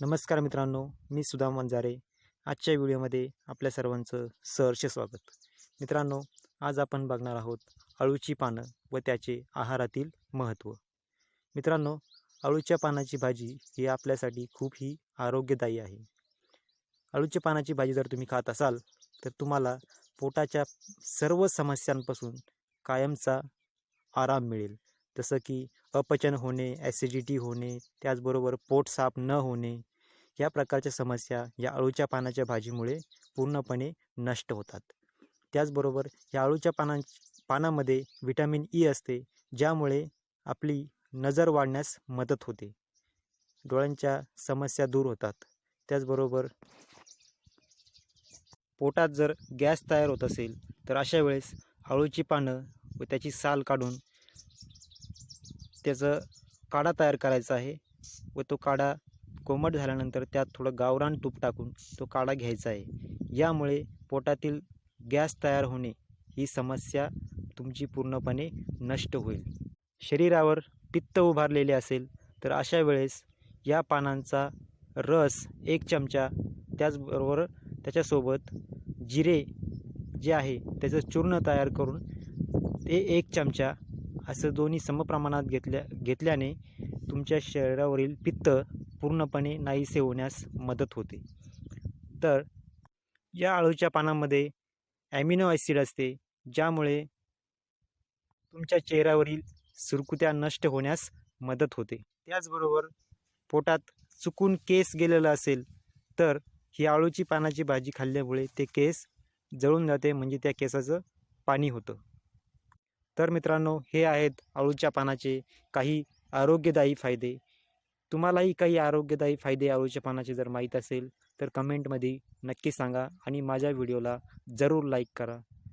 नमस्कार मित्रांनो मी सुदाम वंजारे. आजच्या व्हिडिओमध्ये आपल्या सर्वांचं सहर्ष स्वागत. मित्रांनो आज आपण बघणार आहोत अळूची पानं व त्याचे आहारातील महत्त्व. मित्रांनो अळूच्या पानाची भाजी ही आपल्यासाठी खूप ही आरोग्यदायी आहे. अळूच्या पानाची भाजी जर तुम्ही खात असाल तर तुम्हाला पोटाच्या सर्व समस्यांपासून कायमचा आराम मिळेल. जसं की अपचन होणे ॲसिडिटी होणे त्याचबरोबर पोट साफ न होणे या प्रकारच्या समस्या या अळूच्या पानाच्या भाजीमुळे पूर्णपणे नष्ट होतात. त्याचबरोबर या अळूच्या पानां पानामध्ये विटॅमिन ई असते ज्यामुळे आपली नजर वाढण्यास मदत होते. डोळ्यांच्या समस्या दूर होतात. त्याचबरोबर पोटात जर गॅस तयार होत असेल तर अशा वेळेस अळूची पानं व त्याची साल काढून त्याचं काढा तयार करायचा आहे व तो काढा कोमट झाल्यानंतर त्यात थोडं गावरान तूप टाकून तो काढा घ्यायचा आहे. यामुळे पोटातील गॅस तयार होणे ही समस्या तुमची पूर्णपणे नष्ट होईल. शरीरावर पित्त उभारलेले असेल तर अशा वेळेस या पानांचा रस एक चमचा त्याचबरोबर त्याच्यासोबत जिरे जे आहे त्याचं चूर्ण तयार करून ते एक चमचा असं दोन्ही समप्रमाणात घेतल्या घेतल्याने तुमच्या शरीरावरील पित्त पूर्णपणे नाहीसे होण्यास मदत होते. तर या अळूच्या पानामध्ये ॲमिनो ॲसिड असते ज्यामुळे तुमच्या चेहऱ्यावरील सुरकुत्या नष्ट होण्यास मदत होते. त्याचबरोबर पोटात चुकून केस गेलेलं असेल तर ही आळूची पानाची भाजी खाल्ल्यामुळे ते केस जळून जाते म्हणजे त्या केसाचं पाणी होतं. तर मित्रांनो हे आहेत अळूच्या पानाचे काही आरोग्यदायी फायदे. तुम्हालाही काही आरोग्यदायी फायदे आळूच्या पानाचे जर माहीत असेल तर कमेंटमध्ये नक्की सांगा आणि माझ्या व्हिडिओला जरूर लाईक करा.